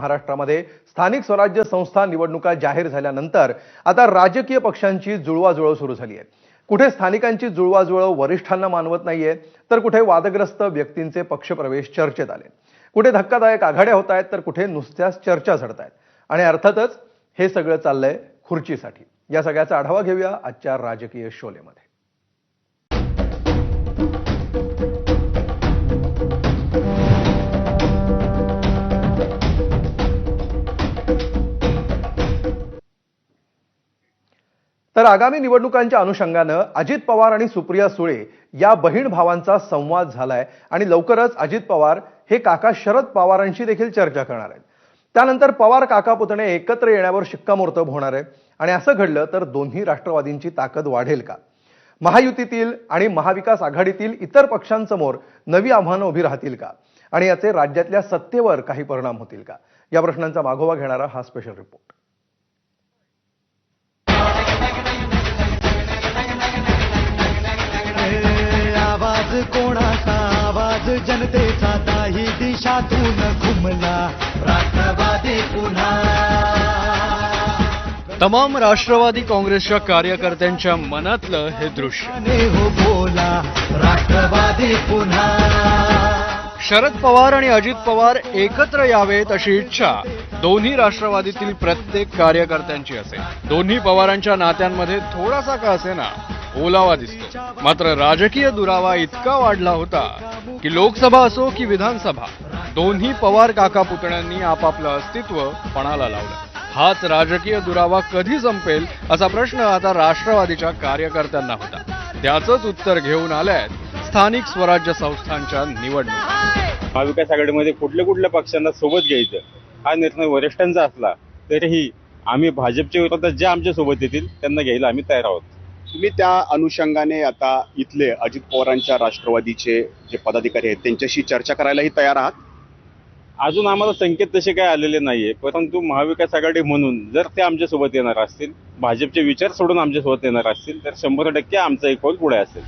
महाराष्ट्रामध्ये स्थानिक स्वराज्य संस्था निवडणुका जाहीर झाल्यानंतर आता राजकीय पक्षांची जुळवाजुळव सुरू झाली आहे. कुठे स्थानिकांची जुळवाजुळव वरिष्ठांना मानवत नाहीये तर कुठे वादग्रस्त व्यक्तींचे पक्षप्रवेश चर्चेत आले. कुठे धक्कादायक आघाड्या होत आहेत तर कुठे नुसत्याच चर्चा झडत आहेत आणि अर्थातच हे सगळं चाललंय खुर्चीसाठी. या सगळ्याचा आढावा घेऊया आजच्या राजकीय शोलेमध्ये. तर आगामी निवडणुकांच्या अनुषंगानं अजित पवार आणि सुप्रिया सुळे या बहीण भावांचा संवाद झालाय आणि लवकरच अजित पवार हे काका शरद पवारांशी देखील चर्चा करणार आहेत. त्यानंतर पवार काका पुतणे एकत्र येण्यावर शिक्कामोर्तब होणार आहे. आणि असं घडलं तर दोन्ही राष्ट्रवादींची ताकद वाढेल का? महायुतीतील आणि महाविकास आघाडीतील इतर पक्षांसमोर नवी आव्हानं उभी राहतील का? आणि याचे राज्यातल्या सत्तेवर काही परिणाम होतील का? या प्रश्नांचा मागोवा घेणारा हा स्पेशल रिपोर्ट कोणाचा आवाज? जनतेचा काही दिशातून घुमला. राष्ट्रवादी पुन्हा. तमाम राष्ट्रवादी काँग्रेसच्या कार्यकर्त्यांच्या मनातलं हे दृश्य. ने हो बोला राष्ट्रवादी पुन्हा. शरद पवार आणि अजित पवार एकत्र यावेत अशी इच्छा दोन्ही राष्ट्रवादीतील प्रत्येक कार्यकर्त्यांची असेल. दोन्ही पवारांच्या नात्यांमध्ये थोडासा का असेना? ओलावा दिसतो. मात्र राजकीय दुरावा इतका वाढला होता की लोकसभा असो की विधानसभा दोन्ही पवार काका पुतण्यांनी आपापलं अस्तित्व पणाला लावलं. हाच राजकीय दुरावा कधी संपेल असा प्रश्न आता राष्ट्रवादीच्या कार्यकर्त्यांना होता. त्याचंच उत्तर घेऊन आल्यात स्थानिक स्वराज्य संस्थांच्या निवडणूक. महाविकास आघाडीमध्ये कुठल्या कुठल्या पक्षांना सोबत घ्यायचं? हा निर्णय वरिष्ठांचा असला तरीही आम्ही भाजपच्या विरोधात जे आमच्यासोबत येतील त्यांना घ्यायला आम्ही तयार आहोत. तुम्ही त्या अनुषंगाने आता इथले अजित पवारांच्या राष्ट्रवादीचे जे पदाधिकारी आहेत त्यांच्याशी चर्चा करायलाही तयार आहात? अजून आम्हाला संकेत तसे काय आलेले नाहीये परंतु महाविकास आघाडी म्हणून जर ते आमच्यासोबत येणार असतील भाजपचे विचार सोडून आमच्यासोबत येणार असतील तर शंभर टक्के आमचा एक पुढे असेल.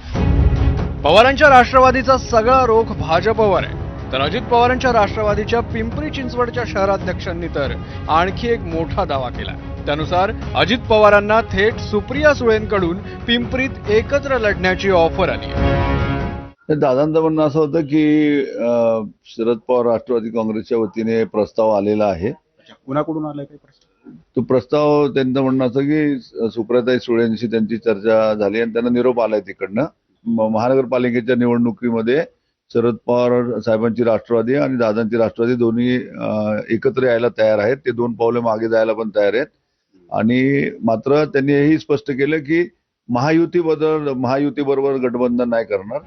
पवारांच्या राष्ट्रवादीचा सगळा रोख भाजपवर आहे. तर अजित पवारांच्या राष्ट्रवादीच्या पिंपरी चिंचवडच्या शहराध्यक्षांनी तर आणखी एक मोठा दावा केला त्यानुसार अजित पवारांना थेट सुप्रिया सुळेंकडून पिंपरीत एकत्र लढण्याची ऑफर आली. तर दादांचं म्हणणं असं होतं की शरद पवार राष्ट्रवादी काँग्रेसच्या वतीने प्रस्ताव आलेला आहे. कुणाकडून आलाय काही प्रश्न तो प्रस्ताव त्यांचं म्हणणं असं की सुप्रताई सुळेंशी त्यांची चर्चा झाली आणि त्यांना निरोप आलाय तिकडनं. महानगरपालिकेच्या निवडणुकीमध्ये शरद पवार साहेबांची राष्ट्रवादी आणि दादांची राष्ट्रवादी दोन्ही एकत्र यायला तयार आहेत. ते दोन पावले मागे जायला पण तयार आहेत. आणि मात्र त्यांनी हेही स्पष्ट केलं की महायुती बदल महायुती बरोबर गठबंधन नाही करणार.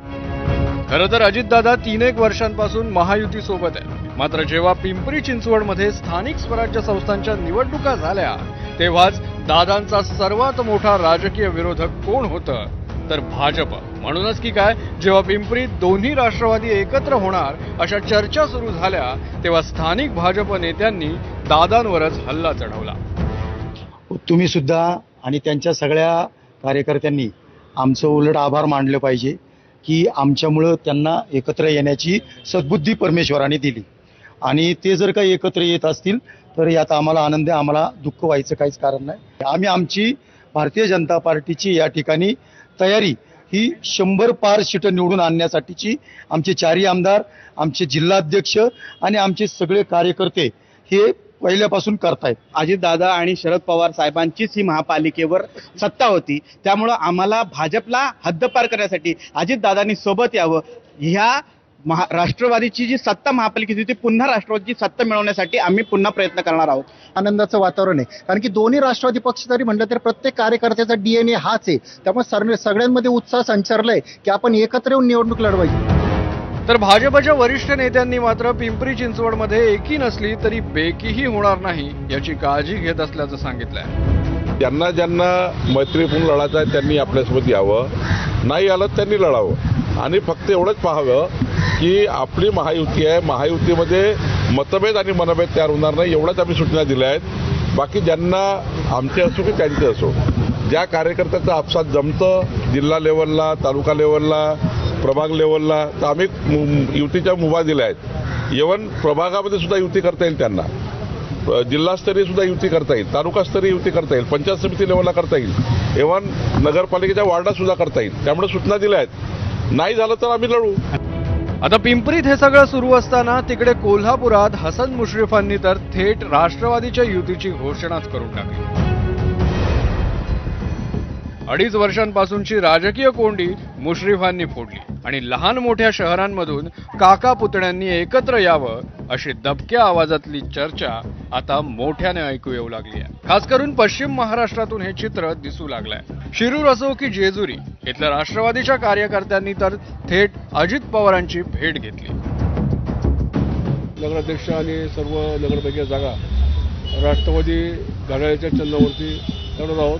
खरं तर अजितदादा तीन एक वर्षांपासून महायुती सोबत आहे मात्र जेव्हा पिंपरी चिंचवडमध्ये स्थानिक स्वराज्य संस्थांच्या निवडणुका झाल्या तेव्हाच दादांचा सर्वात मोठा राजकीय विरोधक कोण होतं? तर भाजप. म्हणूनच की काय जेव्हा पिंपरीत दोन्ही राष्ट्रवादी एकत्र होणार अशा चर्चा सुरू झाल्या तेव्हा स्थानिक भाजप नेत्यांनी दादांवरच हल्ला चढवला. तुम्ही सुद्धा आणि त्यांच्या सगळ्या कार्यकर्त्यांनी आमचं उलट आभार मानलं पाहिजे की आमच्यामुळं त्यांना एकत्र येण्याची सद्बुद्धी परमेश्वराने दिली. आणि ते जर काही एकत्र येत असतील तर यात आम्हाला आनंद आहे आम्हाला दुःख व्हायचं काहीच कारण नाही. आम्ही आमची भारतीय जनता पार्टीची या ठिकाणी तयारी ही शंभर पार सीट निवडून आणण्यासाठीची आमचे चारही आमदार आमचे जिल्हाध्यक्ष आणि आमचे सगळे कार्यकर्ते हे पहिल्यापासून करतायत. अजितदादा आणि शरद पवार साहेबांचीच ही महापालिकेवर सत्ता होती. त्यामुळं आम्हाला भाजपला हद्दपार करण्यासाठी अजितदादांनी सोबत यावं. ह्या महा राष्ट्रवादीची जी सत्ता महापालिकेची होती पुन्हा राष्ट्रवादीची सत्ता मिळवण्यासाठी आम्ही पुन्हा प्रयत्न करणार आहोत. आनंदाचं वातावरण आहे. कारण की दोन्ही राष्ट्रवादी पक्ष जरी म्हणलं तर प्रत्येक कार्यकर्त्याचा डीएनए हाच आहे. त्यामुळे सर सगळ्यांमध्ये उत्साह संचारलाय की आपण एकत्र येऊन निवडणूक लढवायची. तर भाजपच्या वरिष्ठ नेत्यांनी मात्र पिंपरी चिंचवडमध्ये एकी नसली तरी बेकीही होणार नाही याची काळजी घेत असल्याचं सांगितलंय. ज्यांना ज्यांना मैत्रीपूर्ण लढायचं आहे त्यांनी आपल्यासोबत यावं. नाही आलं त्यांनी लढावं. आणि फक्त एवढंच पाहावं की आपली महायुती आहे. महायुतीमध्ये मतभेद आणि मनभेद तयार होणार नाही एवढ्याच आम्ही सूचना दिल्या आहेत. बाकी ज्यांना आमचे असो की त्यांचे असो ज्या कार्यकर्त्याचा आपसात जमतं जिल्हा लेवलला तालुका लेवलला प्रभाग लेवलला तर आम्ही मु- युतीच्या मुभा दिल्या आहेत. इवन प्रभागामध्ये सुद्धा युती करता येईल त्यांना. जिल्हास्तरीय सुद्धा युती करता येईल. तालुकास्तरीय युती करता येईल. पंचायत समिती लेवलला करता येईल. इव्हन नगरपालिकेच्या वार्डासुद्धा करता येईल. त्यामुळे सूचना दिल्या आहेत. नाही झालं तर आम्ही लढू. आता पिंपरीत हे सगळं सुरू असताना तिकडे कोल्हापुरात हसन मुश्रीफांनी तर थेट राष्ट्रवादीच्या युतीची घोषणाच करून टाकली. अडीच वर्षांपासूनची राजकीय कोंडी मुश्रीफांनी फोडली आणि लहान मोठ्या शहरांमधून काका पुतण्यांनी एकत्र यावं अशी दबक्या आवाजातली चर्चा आता मोठ्याने ऐकू येऊ लागली आहे. खास करून पश्चिम महाराष्ट्रातून हे चित्र दिसू लागलंय. शिरूर असो की जेजुरी इथल्या राष्ट्रवादीच्या कार्यकर्त्यांनी तर थेट अजित पवारांची भेट घेतली. नगराध्यक्ष आणि सर्व नगरपालिका जागा राष्ट्रवादी घड्याळ्याच्या चिन्हावरती लढत आहोत.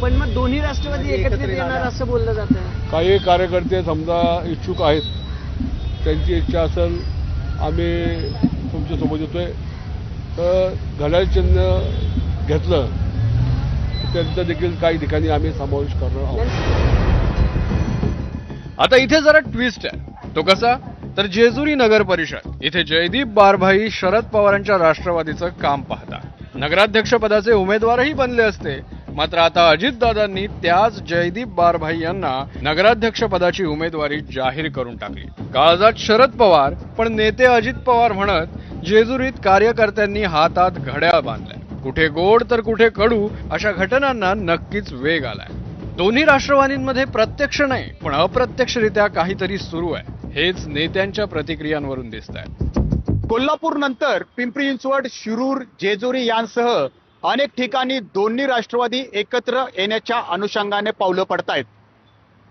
पण मग दोन्ही राष्ट्रवादी एकत्रित येणार असं बोललं जातं. काही कार्यकर्ते समजा इच्छुक आहेत. त्यांची इच्छा असेल आम्ही तुमच्यासोबत येतोय. तर घड्याळ चिन्ह घेतलं त्यांचा देखील काही ठिकाणी आम्ही समावेश करणार आहोत. आता इथे जरा ट्विस्ट आहे. तो कसा? तर जेजुरी नगर परिषद. इथे जयदीप बारभाई शरद पवारांच्या राष्ट्रवादीचं काम पाहता. नगराध्यक्ष पदाचे उमेदवारही बनले असते. मात्र आता अजितदादांनी त्याच जयदीप बारभाई यांना नगराध्यक्ष पदाची उमेदवारी जाहीर करून टाकली. काळजात शरद पवार पण नेते अजित पवार म्हणत जेजुरीत कार्यकर्त्यांनी हातात घड्याळ बांधलाय. कुठे गोड तर कुठे कडू अशा घटनांना नक्कीच वेग आलाय. दोन्ही राष्ट्रवादींमध्ये प्रत्यक्ष नाही पण अप्रत्यक्षरित्या काहीतरी सुरू आहे. हेच नेत्यांच्या प्रतिक्रियांवरून दिसत आहे कोल्हापूर नंतर पिंपरी चिंचवड शिरूर जेजुरी यांसह अनेक ठिकाणी दोन्ही राष्ट्रवादी एकत्र येण्याच्या अनुषंगाने पावलं पडतायत.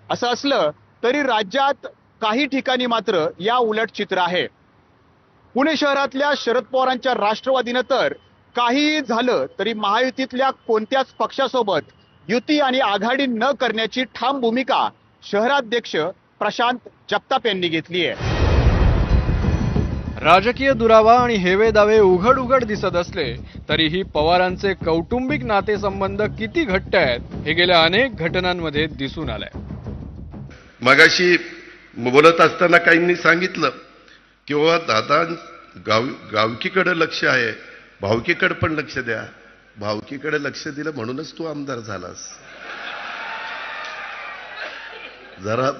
असं असलं तरी राज्यात काही ठिकाणी मात्र या उलट चित्र आहे. पुणे शहरातल्या शरद पवारांच्या राष्ट्रवादीनं तर काहीही झालं तरी महायुतीतल्या कोणत्याच पक्षासोबत युती आणि आघाडी न करण्याची ठाम भूमिका शहराध्यक्ष प्रशांत जगताप यांनी घेतली आहे राजकीय दुरावा आणि हेवे दावे उघड उघड दिसत असले तरीही पवारांचे कौटुंबिक नातेसंबंध किती घट्ट आहेत हे गेल्या अनेक घटनांमध्ये दिसून आलंय. मगाशी बोलत असताना काहींनी सांगितलं की बाबा दादा गाव गावकीकडे लक्ष आहे भावकीकडे पण लक्ष द्या. भावकीकडे लक्ष दिलं म्हणूनच तू आमदार झालास. जरा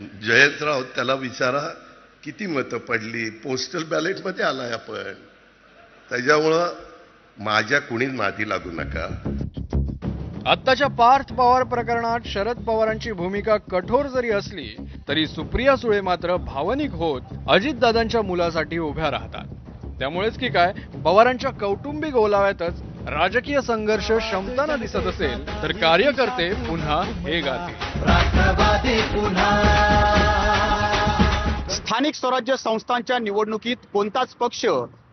जयंतराव त्याला विचारा. किती मतं पडली? पोस्टल बॅलेटमध्ये आलाय आपण. त्याच्यामुळं माझ्या कुणी नादी लागू नका. आत्ताच्या पार्थ पवार प्रकरणात शरद पवारांची भूमिका कठोर जरी असली तरी सुप्रिया सुळे मात्र भावनिक होत अजितदादांच्या मुलासाठी उभ्या राहतात. त्यामुळेच की काय पवारांच्या कौटुंबिक ओलाव्यातच राजकीय संघर्ष शमताना दिसत असेल तर कार्यकर्ते पुन्हा हे गातील. स्थानिक स्वराज्य संस्थांच्या निवडणुकीत कोणताच पक्ष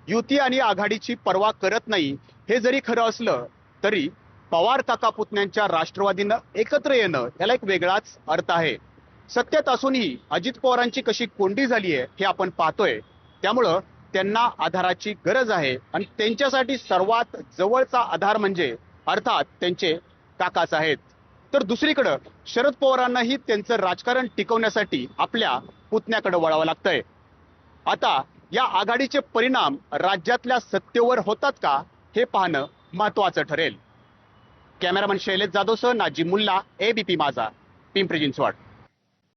युती आणि आघाडीची पर्वा करत नाही हे जरी खरं असलं तरी पवार काका पुतण्यांच्या राष्ट्रवादीनं एकत्र येणं याला एक वेगळाच अर्थ आहे. सत्यात असूनही अजित पवारांची कशी कोंडी झाली आहे हे आपण पाहतोय. त्यामुळं त्यांना आधाराची गरज आहे आणि त्यांच्यासाठी सर्वात जवळचा आधार म्हणजे अर्थात त्यांचे काकाच आहेत. तर दुसरीकडं शरद पवारांनाही त्यांचं राजकारण टिकवण्यासाठी आपल्या पुतण्याकडे वळावं लागतंय. आता या आघाडीचे परिणाम राज्यातल्या सत्तेवर होतात का हे पाहणं महत्वाचं ठरेल. कॅमेरामन शैलेश जाधवसह नाजी मुल्ला एबीपी माझा पिंपरी चिंचवड.